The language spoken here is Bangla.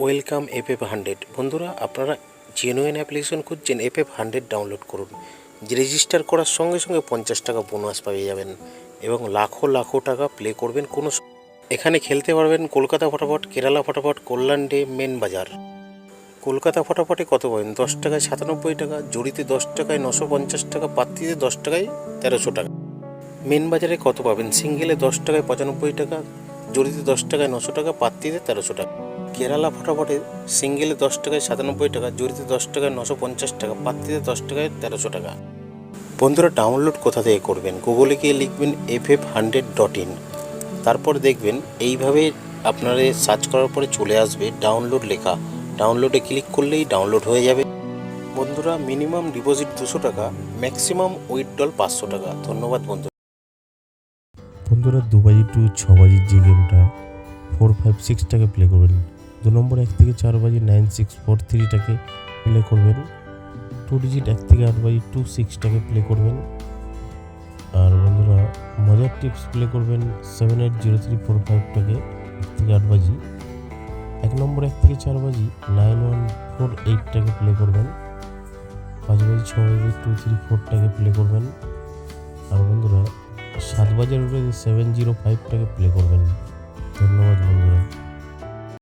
Welcome F F hundred. বন্ধুরা, আপনারা জেনুইন অ্যাপ্লিকেশন খুঁজছেন এফ এফ হান্ড্রেড ডাউনলোড করুন। রেজিস্টার করার সঙ্গে সঙ্গে পঞ্চাশ টাকা বোনাস পেয়ে যাবেন এবং লাখো লাখো টাকা প্লে করবেন কোনো এখানে খেলতে পারবেন কলকাতা ফটাফট, কেরালা ফটাফট, কল্যাণ ডে মেন বাজার। কলকাতা ফটাফটে কত পাবেন? দশ টাকায় সাতানব্বই টাকা, জড়িতে দশ টাকায় নশো পঞ্চাশ টাকা পাত্রিতে দশ টাকায় তেরোশো টাকা। মেন বাজারে কত পাবেন? সিঙ্গেলে দশ টাকায় পঁচানব্বই টাকা, জড়িতে দশ টাকায় নশো টাকা পাত্রিতে তেরোশো টাকা। কেরালা ফটাফটে সিঙ্গেলে দশ টাকায় সাতানব্বই টাকা জড়িতে দশ টাকায় নশো পঞ্চাশ টাকা, পাত্রিতে দশ টাকায় তেরোশো টাকা। বন্ধুরা ডাউনলোড কোথা থেকে করবেন? গুগলে গিয়ে লিখবেন F F hundred dot in তারপর দেখবেন এইভাবে আপনারা সার্চ করার পরে চলে আসবে ডাউনলোড লেখা। ডাউনলোডে ক্লিক করলেই ডাউনলোড হয়ে যাবে। বন্ধুরা মিনিমাম ডিপোজিট দুশো টাকা ম্যাক্সিমাম উইথড্রল পাঁচশো টাকা। ধন্যবাদ, বন্ধু। বন্ধুরা দু বাজি টু ছ বাজির যে গেমটা ফোর ফাইভ সিক্সটাকে প্লে করবেন। দু নম্বর এক থেকে চার বাজি নাইন সিক্স ফোর থ্রিটাকে প্লে করবেন। টু ডিজিট এক থেকে আট বাজি টু সিক্সটাকে প্লে করবেন। আর বন্ধুরা, মজার টিপস প্লে করবেন seven eight zero three four ফাইভটাকে এক থেকে আট বাজি। এক নম্বর এক থেকে চার বাজি নাইন ওয়ান ফোর এইটটাকে প্লে করবেন। পাঁচ বাজি ছ বাজি টু থ্রি ফোরটাকে প্লে করবেন। আর বন্ধুরা, সাত বাজার উঠে সেভেন জিরো ফাইভটাকে প্লে করবেন।